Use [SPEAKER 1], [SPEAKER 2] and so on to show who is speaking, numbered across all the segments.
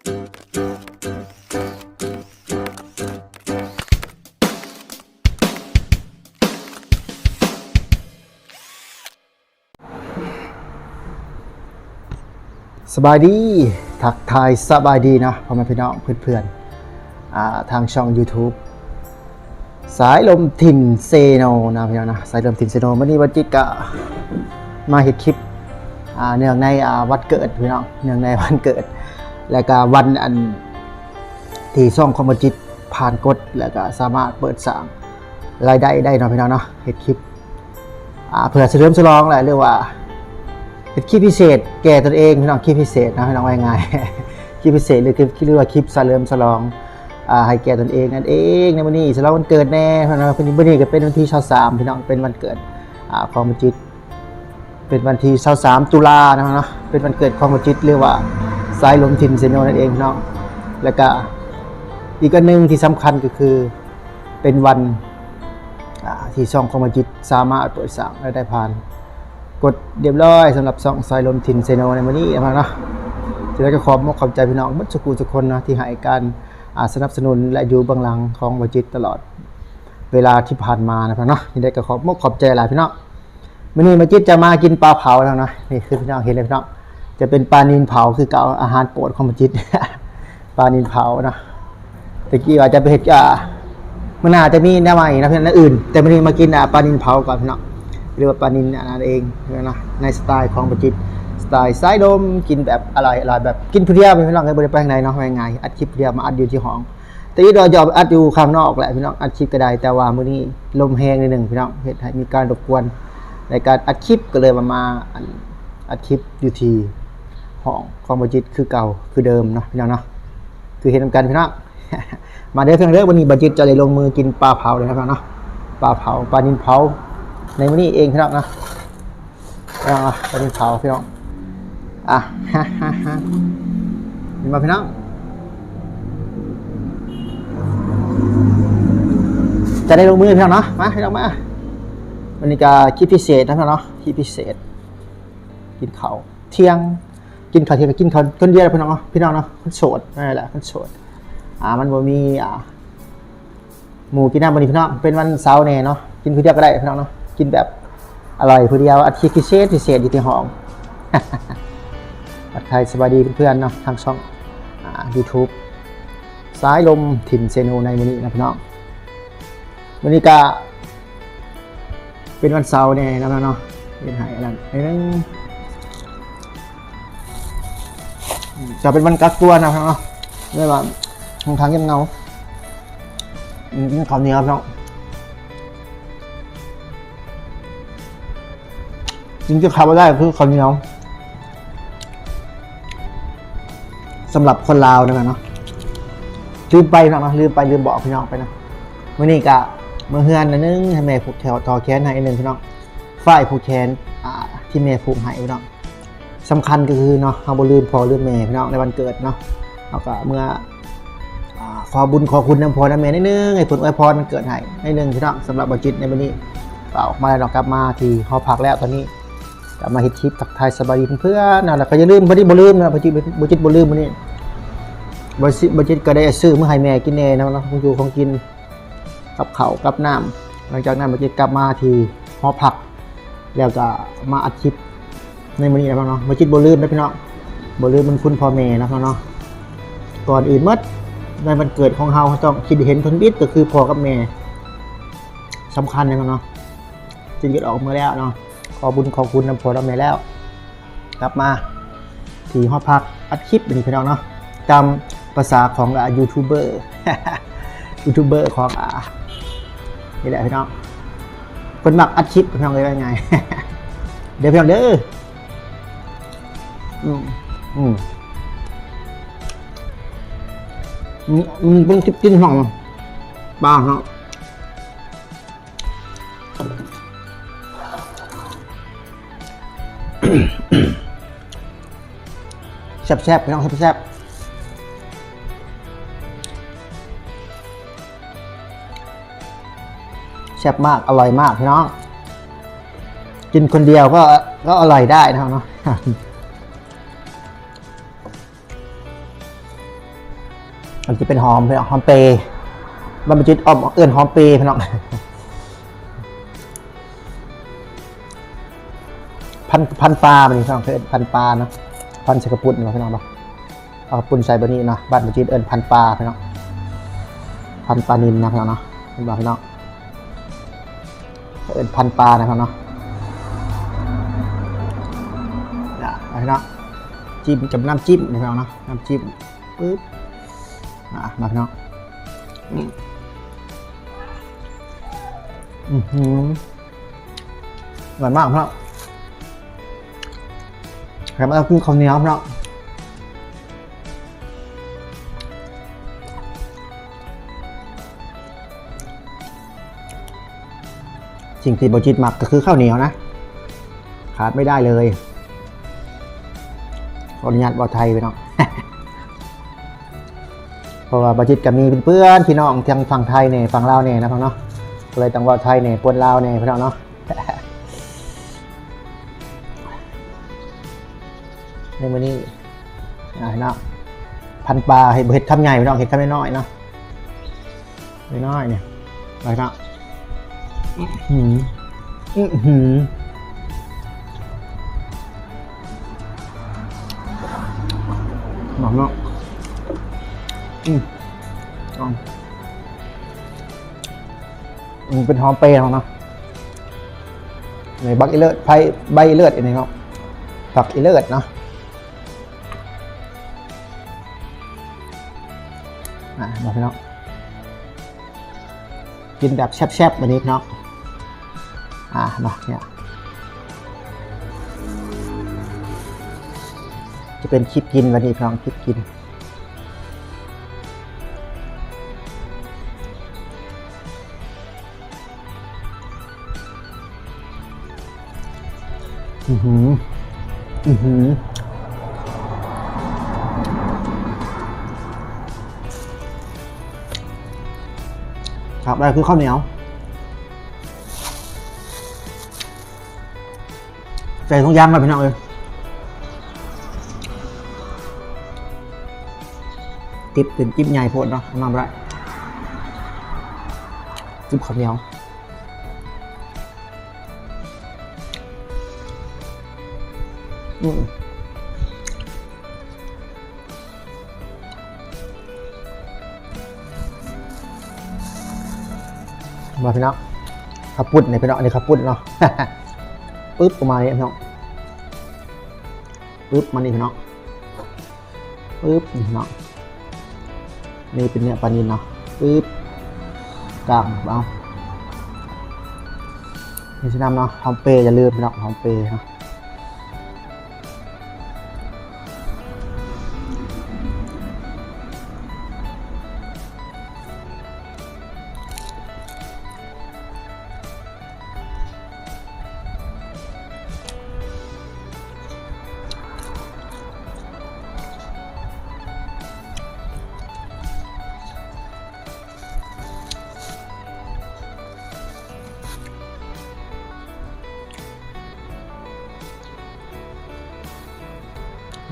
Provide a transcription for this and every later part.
[SPEAKER 1] สบายดี ทักทายสบายดีนะพ่อแม่พี่น้องเพื่อนๆอ่าทางช่อง YouTube สายลมถิ่นเซโนนะพี่น้องนะสายลมถิ่นเซโนวันนี้วันจิกะมาเห็ดคลิปเนื่องในวันเกิดพี่น้องเนื่องในวันเกิด แล้วก็วันอันที่ช่องคอมมจิตผ่านกฎแล้วก็สามารถเปิดสั่งรายได้ได้เนาะพี่น้องเนาะเห็ดคลิปอ่าเผื่อเฉลิมฉลองแหละเรียกว่าเป็นคลิปพิเศษ แก่ตนเองพี่น้องคลิปพิเศษนะพี่น้องว่ายังไงคลิปพิเศษหรือคลิปที่เรียกว่าคลิปสะเลิมฉลองให้แก่ตนเองนั่นเองในวันนี้ฉลองวันเกิดแน่พี่น้องวันนี้วันนี้ก็เป็นวันที่23พี่น้องเป็นวันเกิดอ่าของมัจิตเป็นวันที่23ตุลานะเนาะเป็นวันเกิดของมัจิตเรียกว่า สายลมถิ่นเซโนนั่นเองพี่น้องแล้วก็อีกอันหนึ่งที่สำคัญก็คือเป็นวันที่ช่องของมัจิตสามารถเปิดสังและได้ผ่าน กดเรียบร้อยสำหรับสองสายลมทินเซโนในวันนี้นะเนาะจะได้ก็ขอบมกขอบใจพี่น้องมัสกูทุกคนนะที่ให้การสนับสนุนและอยู่เบื้องหลังของวจิตตลอดเวลาที่ผ่านมานะครับเนาะที่ได้ก็ขอบมกขอบใจหลายพี่น้องวันนี้วจิตจะมากินปลาเผาแล้วนะนี่คือพี่น้องเห็นเลยพี่น้อง จะเป็นปลานินเผาคือเก่าอาหารโปรดของวจิตปลานินเผานะตะกี้ว่าจจะไปเห็ดอ่ามันน่าจจะมีแนวใหม่นะเพื่อนอนอื่น แต่วันนี้มากินอ่าปลานินเผาก่อนพี่น้องเรียกว่าปลานินอันนั่นเองนะในสไตล์ของประจิตสไตล์สายลมกินแบบอร่อยอร่อยแบบกินผู้เดียวไม่ต้องให้บริไปข้างในเนาะว่ายังไงอัดคลิปผู้เดียวมาอัดอยู่ที่ห้อง แต่ที่เราจะอัดอยู่ข้างนอกแหละพี่น้องอัดคลิปก็ได้แต่ว่ามื้อนี้ลมแห้งนิดหนึ่งพี่น้องเหตุให้มีการรบกวนในการอัดคลิปก็เลยมามาอัดอัดคลิปอยู่ที่ ห้องของประจิตคือเก่าคือเดิมเนาะพี่น้องเนาะคือเห็นกันพี่น้องมาเด้อเพียงเด้อวันนี้บัจิตจะเลยลงมือกินปลาเผาเลยนะครับเนาะปลาเผาปลานินเผา ในวันนี้เองพี่น้องนะพี่น้องอะปลาดินเผาพี่น้องอะฮ่าฮ่าฮ่ามาพี่น้องจะได้ลงมือพี่น้องเนาะมาพี่น้องมาวันนี้ก็คลิปพิเศษนะพี่น้องเนาะคลิปพิเศษ กินข้าเที่ยง กินข้าวเที่ยงกินข้าวคนเดียวพี่น้องเนาะพี่น้องเนาะคนโสดนั่นแหละคนโสดอ่ามันบ่มีอ่าหมูกินน้ำวันนี้พี่น้องเป็นวันเสาร์เนี่ยเนาะกินผู้เดียวก็ได้พี่น้องเนาะกินแบบอร่อยผู้เดียวอาทิตย์พิเศษพิเศษอยู่ที่ห้องทักทายสวัสดีเพื่อนๆเนาะทางช่องอ่า YouTube สายลมถิ่นเซโนในวันนี้นะพี่น้องวันนี้ก็เป็นวันเสาร์เนี่ยนะพี่น้องเนาะเป็นไหอะไรไอ้นั่น จะเป็นวันกักตัวนะพี่น้องเนาะไม่ว่าทางทางเงียเงากินข้าวเหนียวครับน้องจริงจะขับมาได้คือข้าวเหนียวสำหรับคนลาวนะครับเนาะลืมไปนะเนาะลืมไปลืมบอกพี่น้องไปนะมื่อนี้กะเมื่อเฮือนนะนึงให้แม่ผูกแถวทอแขนให้หนึ่งพี่น้องฝ้ายผูกแขนอ่าที่แม่ผูกให้พี่น้อง สำคัญก็คือเนาะเราบ่ลืมพอลืมแม่พี่น้องในวันเกิดเนาะแล้วก็เมื่ออขอบุญขอคุณน้ำพรน้ำเมนิดนึงให้ผลอวยพรมันเกิดให้นิดนึงพี่น้องสำหรับบจิตในวันนี้เปล่าออกมาแล้วกลับมาที่หอพักแล้วตอนนี้กลับมาเฮ็ดคลิปทักทายสบายดีเพื่อนๆนะแล้วก็อย่าลืมบ่ได้บ่ลืมนะบจิตบจิตบ่ลืมมื้อนี้บจิตบจิตก็ได้ซื้อมื้อให้แม่กินแน่นะเนาะของอยู่ของกินกับข้าวกับน้ำหลังจากนั้นบจิตกลับมาที่หอพัก แล้วก็มาอัดคลิป ในมือนี้นะเนาะบจิตบ่ลืมนะพี่น้องบ่ลืมมันคุณพ่อแม่นะเนาะก่อนอื่นมื่อในวันเกิดของเฮาต้องคิดเห็นผลบิดก็คือพ่อกับแม่สำคัญนะครับเนาะจึงจะออกมาแล้วเนาะขอบุญขอบคุณนำพ่อและแม่แล้ว กลับมาที่ห้องพักอัดคลิปนี่พี่น้องเนาะตามภาษาของยูทูบเบอร์ยูทูบเบอร์ของอ่านี่แหละพี่น้องคนมักอัดคลิปพี่น้องเลยว่าไง เดี๋ยวพี่น้องเด้อ อืมอืมอืมอืมเป็นทิปกินหองบ้าเนาะแซ่บๆพี่น้องแซ่บๆแซ่บมาก อร่อยมากพี่น้อง กินคนเดียวก็ก็อร่อยได้นะเนาะ มันจะเป็นหอมพี่น้องหอมเปย์มันเป็นจิตออมเอื่นหอมเปย์พี่น้องพันพันปลามันนี่พี่น้องเพื่อนพันปลานะพันใส่กระปุกเนาะพี่น้องเนาะเอากระปุกใส่บะนี้เนาะบ้านมันจิตเอิ้นพันปลาพี่น้องพันปลานินนะพี่น้องเนาะเป็นบ่พี่น้องเอิ้นพันปลานะพี่น้องเนาะนะพี่น้องจิ้มกับน้ำจิ้มนะพี่น้องเนาะน้ำจิ้มปึ๊บ อะมาพี่น้องอืมอือหืออร่อยมากพี่น้องครับแล้วคือข้าวเหนียวครับเนาะสิ่งที่บจิตมักก็คือข้าวเหนียวนะ ขาดไม่ได้เลยขออนุญาตบอไทยไปเนาะ เพราะว่าบจิตก็มีเพื่อนพี่น้องทางฝั่งไทยเนี่ยฝั่งลาวเนี่ยนะพี่น้องเนาะเลยต้องบอไทยเนี่ยปนลาวเนี่ยพี่น้องเนาะในวันนี้อ่าเนาะพันปลาเห็ดเห็ดคำใหญ่ไปน้องเห็ดคำน้อยเนาะน้อยเนี่ยไปเนาะอื้อหืมอื้อหืมหอมเนาะ อืมหอมอืมเป็นหอมเปรย์ของเนาะในบักอีเลิศไผ่ใบเลือดอันนี้เนาะผักอีเลิศเนาะอะมาพี่น้องกินแบบแซ่บๆวันนี้พี่น้องอะมาเนี่ยจะเป็นคลิปกินวันนี้พี่น้องคลิปกิน อือหือ อือหือ ครับอะไรคือข้าวเหนียวใส่ถุงย่างมาพี่น้องเลยติ๊บเป็นจิ๊บใหญ่โพดเนาะเอามาได้จิ๊บข้าวเหนียว อืมาพี่น้องขับปุ้นเนี่ยพี่น้องอันนี้ขับปุ้นเนาะปึ๊บประมาณนี้พี่น้องปึ๊บมานี่พี่น้องปึ๊บนี่พี่น้องนี่เป็นเนื้อปลานิลเนาะปึ๊บกลางเอานี่ชินำเนาะหอมเปย์อย่าลืมพี่น้องหอมเปย์เนาะ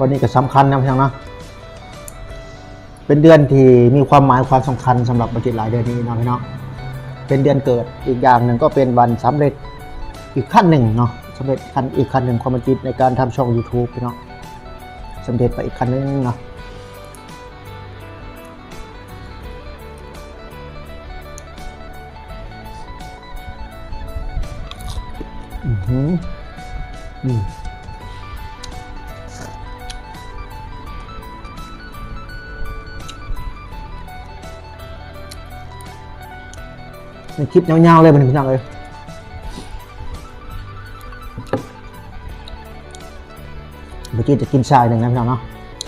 [SPEAKER 1] วันนี้ก็สำคัญนะพี่น้องเนาะเป็นเดือนที่มีความหมายความสำคัญสำหรับบัจิตหลายเดือนนี้นะพี่น้องเป็นเดือนเกิดอีกอย่างหนึ่งก็เป็นวันสำเร็จอีกขั้นหนึ่งเนาะสำเร็จขั้นอีกขั้นหนึ่งความบัจิตในการทำช่อง YouTube พี่น้องสำเร็จไปอีกขั้นหนึ่งเนาะ ในคลิปยาวๆเลยมันพี่น้องเลยเมื่อกี้จะกินชายหนึ่งนะพี่น้องเนาะ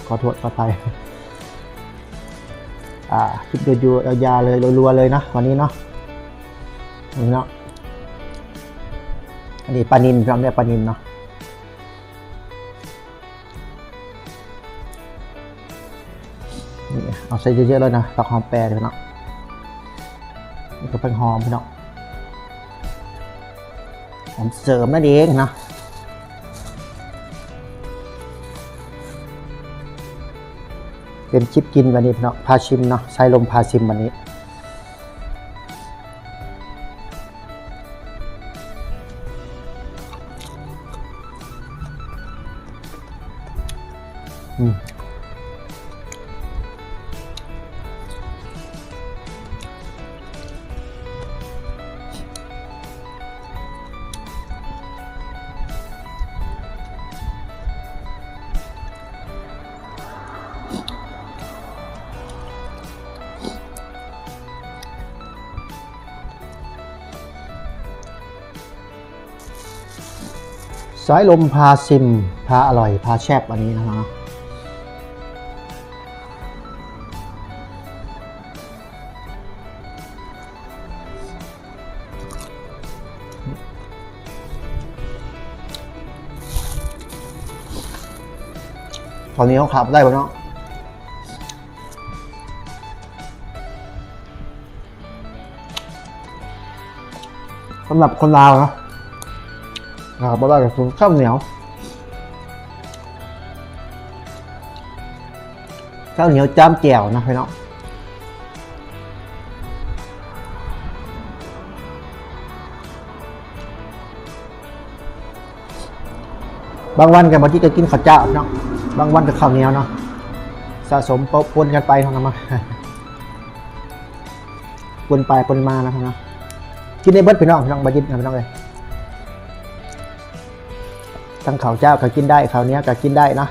[SPEAKER 1] ขอโทษขอไปอ่าคลิปดูๆยาวๆเลยรัวๆเลยนะวันนี้เนาะนี่เนาะอันนี้ปลานินพี่น้องเนี่ยปลานินเนาะเอาใส่เยอะๆเลยนะตักหอมแปรเลยพี่น้ องนี่ก็เป็นหอมพี่น้องหอมเสริมนั่นเองนะเป็นคลิปกินวันนี้พี่น้องพาชิมเนาะใช้ลมพาชิมวันนี้ สายลมพาซิม พาอร่อย พาแชบวันนี้นะฮะตอนนี้เขาขับได้ปะเนาะสำหรับคนลาวเนาะ นะครับได้กับข้าวเหนียว ข้าวเหนียวจ้ามแจ่วนะพี่น้องบางวันกับบางทีก็กินข้าวเจ้าพี่น้องบางวันกับข้าวเหนียวเนาะ สะสมปะปนกันไปทางนั้นมาปนไปปนมานะครับเนาะ กินในเบิดพี่น้องพี่น้องบาจิตนะพี่น้องเลย ทั้งข้าวเจ้าก็กินได้ข้าวเนียก็กินได้นะ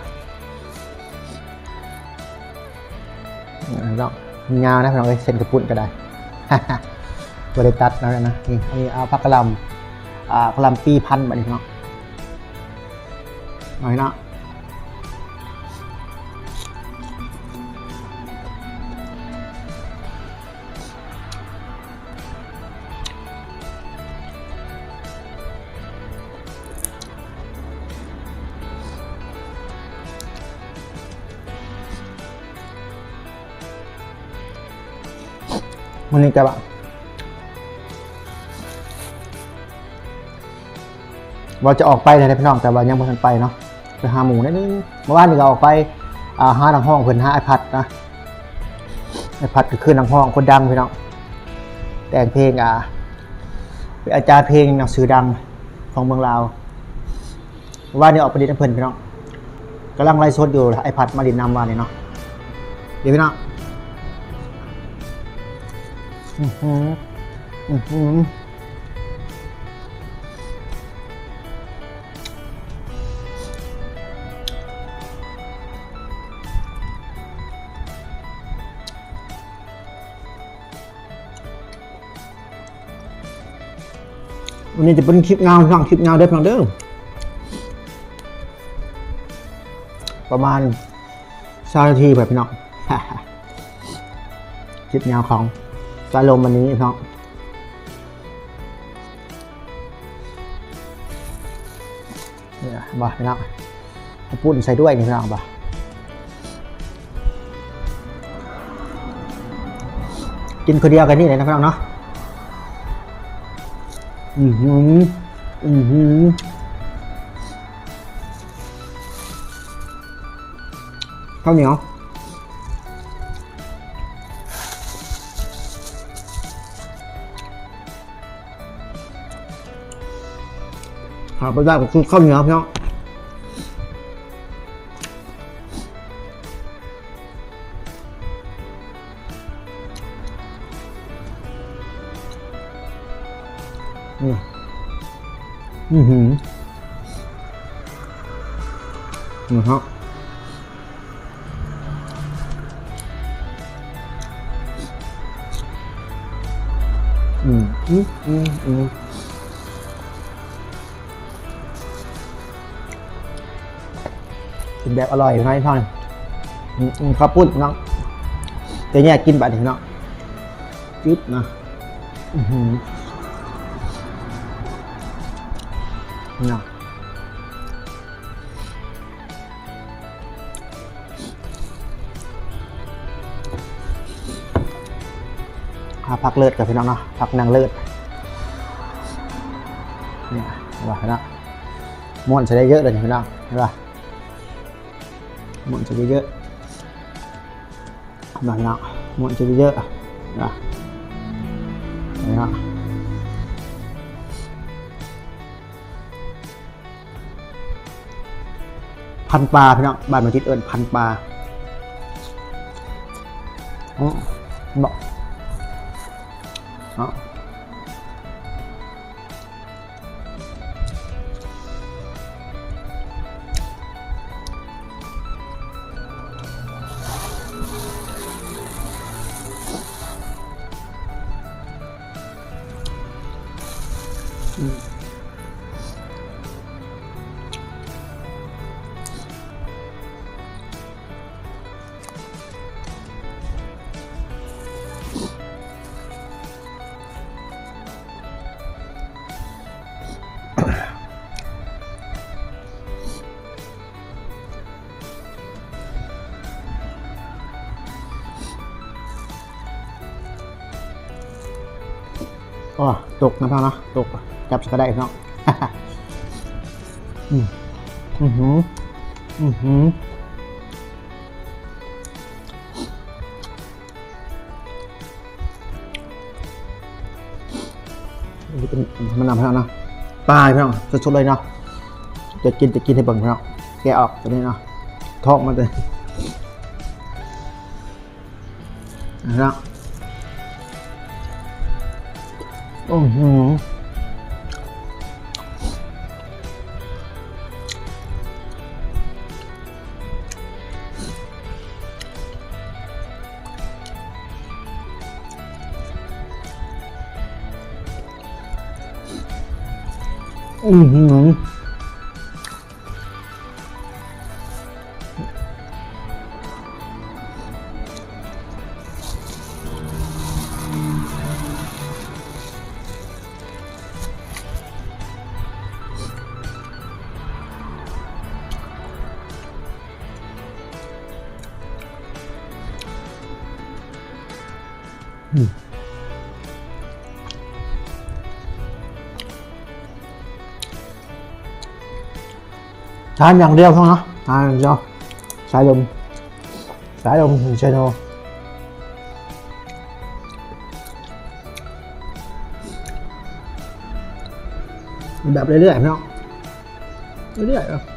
[SPEAKER 1] เนาะยานะพี่น้องเอ้ยเส้นกระปุ่นก็ได้บริตัดนะนะนี่อันนี้เอาพักกะลำอ่ากะลำปีพันธุ์แบบนี้เนาะหน่อยเนาะ มันนี่จะแบบว่าจะออกไปเลยนะพี่น้องแต่ว่ายังไม่ทันไปเนาะไปหาหมูนิดนึงเมื่อวานนี่ก็ออกไปอ่าหาทางห้องเพิ่นหาไอพัดนะไอพัดก็คือทางห้องคนดังพี่น้องแต่งเพลงอ่าเป็นอาจารย์เพลงหนังสือดังของเมืองลาวเมื่อวานนี่ออกไปดินน้ำเพิ่นพี่น้องกำลังไล่สดอยู่ไอพัดมาดินนำวานนี่เนาะเดี๋ยวพี่น้อง อือหืออือหือวันนี้จะเป็นคลิปเงาช่องคลิปเงาเด้อพี่น้องเด้อประมาณสานาทีแบบพี่น้องคลิปเงาของ สายลมวันนี้พี่น้องเนี่ยบ่พี่น้องข้าปุ้นใส่ด้วยนี่พี่น้องบ่กินคนเดียวกันนี่เลยนะพี่น้องเนาะ อือหือ อือหือข้าวเหนียว หาไปได้ก็คือข้าวเหนียวพี่น้องอืมอือหือนะครับอืมอืมอืมอืม กินแบบอร่อยนะพี่พ่อนอืมอืมข้าวปุ้นน้องเดี๋ยวเนี่ยกินแบบนี้เนาะจิ๊บนะเนาะหาผักเลิศกับพี่น้องเนาะผักนางเลิศเนี่ยว่าเนาะม้วนใช้ได้เยอะเลยพี่น้องเห็นป่ะ หมุนจะเยอะมาพี่น้องหมดจะเยอะนะนี่นะพันปลาพี่น้องบ้านมาทิดเอิญพันปลาอ๋อบอกอ๋อ อ๋อตกนะพ่อเนาะตกจับก็ได้เนาะอืมอือหืออือหือนี่เป็นมันนำพี่น้อเนาะปลาพี่น้องสดๆเลยเนาะจะกินจะกินให้เบิ่งพี่น้องแกะออกตัวนี้เนาะทอกมันเลยนะ โอ้โหอือหือ ทานอย่างเดียวเท่านั้นทานอย่างเดียวสายลมสายลมถึงเชโนแบบเรื่อยๆเนาะเรื่อยๆ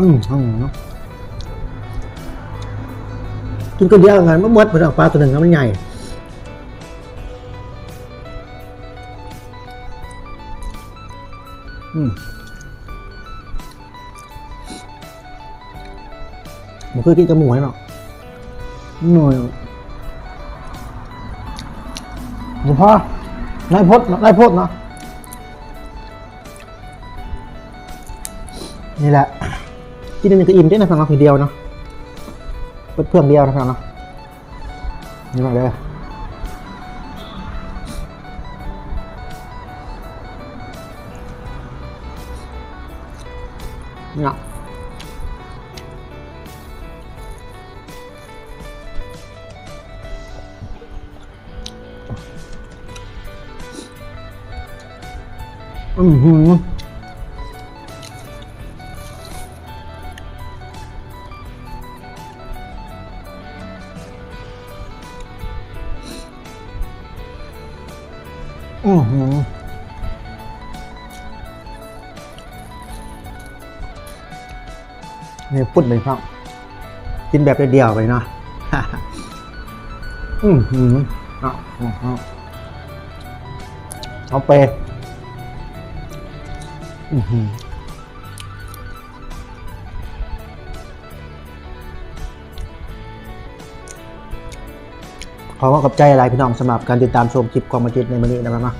[SPEAKER 1] อะอืมอืมเนาะกินคนเดียวกันมันหมดเหมือนเอาปลาตัวหนึ่งแล้วมันใหญ่อืมมันคือกินกับหมูให้เนาะหน่อยหลวงพ่อนายพดนายพดเนาะนี่แหละ กินอันนี้ก็อิ่มได้นะฟังเราเพีเดียวเนาะเปิดเพื่องเดียวนะฟังเนาะนี่มาเลยเนี่ยอือหื ปุดเลยครับกินแบบเดียวไปเนาะอือหือเอาเอาเอาไปอือหือขอบใจอะไรพี่น้องสำหรับการติดตามชมคลิปความมาจิตในวันนี้นะครับเนาะ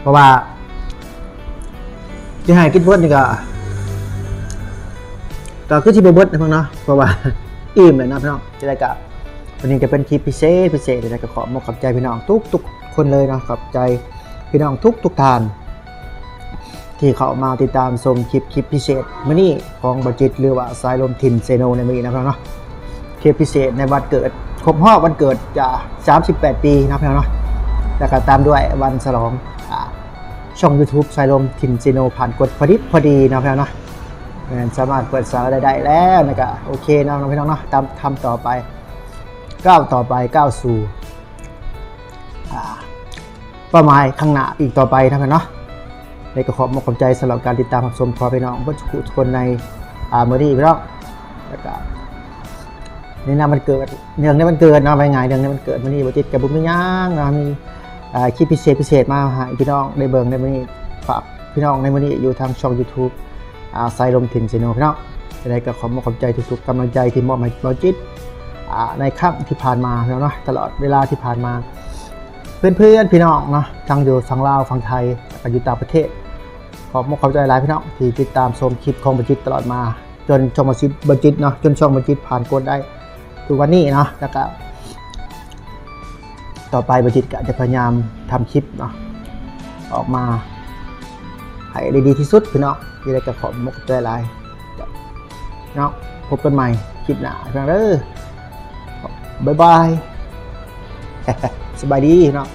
[SPEAKER 1] เพราะว่าที่ให้กินเบิร์ดนี่ก็ ก็คือที่เบิร์ดนะพี่น้องเนาะเพราะว่า อิ่มเลยนะพี่น้องจะได้กับวันนี้จะเป็นคลิปพิเศษพิเศษเลยนะก็ขอมอบขอบใจพี่น้องทุกทุกๆคนเลยนะขอบใจพี่น้องทุกทุกๆท่าน ที่เขามาติดตามชมคลิปคลิปพิเศษมื่อนี้ของบัจิตหรือว่าสายลมทินเซโนในมือนี้นะครับเนาะเทปพิเศษในวันเกิดครบรอบวันเกิดจะ38 ปีนะพี่น้องเนาะแล้วก็ตามด้วยวันฉลองช่อง YouTube สายลมทินซิโนผ่านกดพอดีพอดีนะพี่น้องเนาะ สามารถเปิดสาระได้แล้วนะครับโอเคนะพี่น้องเนาะตามทำต่อไปก้าวต่อไปก้าวสู่เป้าหมายข้างหน้าอีกต่อไปนะพี่น้องเนาะในกระขอบมขอบใจสำหรับการติดตามรับชมขอพี่น้องทุกคนในอ่าเมื่อนี้พี่น้องแล้วก็ในนามมันเกิดเนื่องในมันเกิดเนาะไปไงเนื่องในมันเกิดมื่อนี้บจิตกับบุญมิย่างนะมีคลิปพิเศษพิเศษมาให้พี่น้องได้เบิ่งในมื่อนี้ฝากพี่น้องในมื่อนี้อยู่ทางช่อง YouTube อาไซลมถิ่นซีโนพี่น้องจะได้กระขอบมขอบใจทุกๆกำลังใจที่มอบให้บจิตในค่ำที่ผ่านมาเนาะตลอดเวลาที่ผ่านมา เพื่อนๆพี่น้องเนาะทั้งอยู่ฝั่งลาวฝั่งไทยแล้วก็อยู่ต่างประเทศ ขอบขอบใจหลายพี่น้องที่ติดตามชมคลิปของบัจิตตลอดมา จนช่องบัจิตบัจิตเนาะจนช่องบัจิตผ่านกดได้ทุกวันนี้เนาะแล้วก็ต่อไปบัจิตก็จะพยายามทำคลิปเนาะออกมาให้ได้ดีที่สุดพี่น้อง ที่ได้กระขอบมกใจหลายเนาะพบกันใหม่คลิปหน้าครั้งเด้อบ๊ายบายสบายดีเนาะ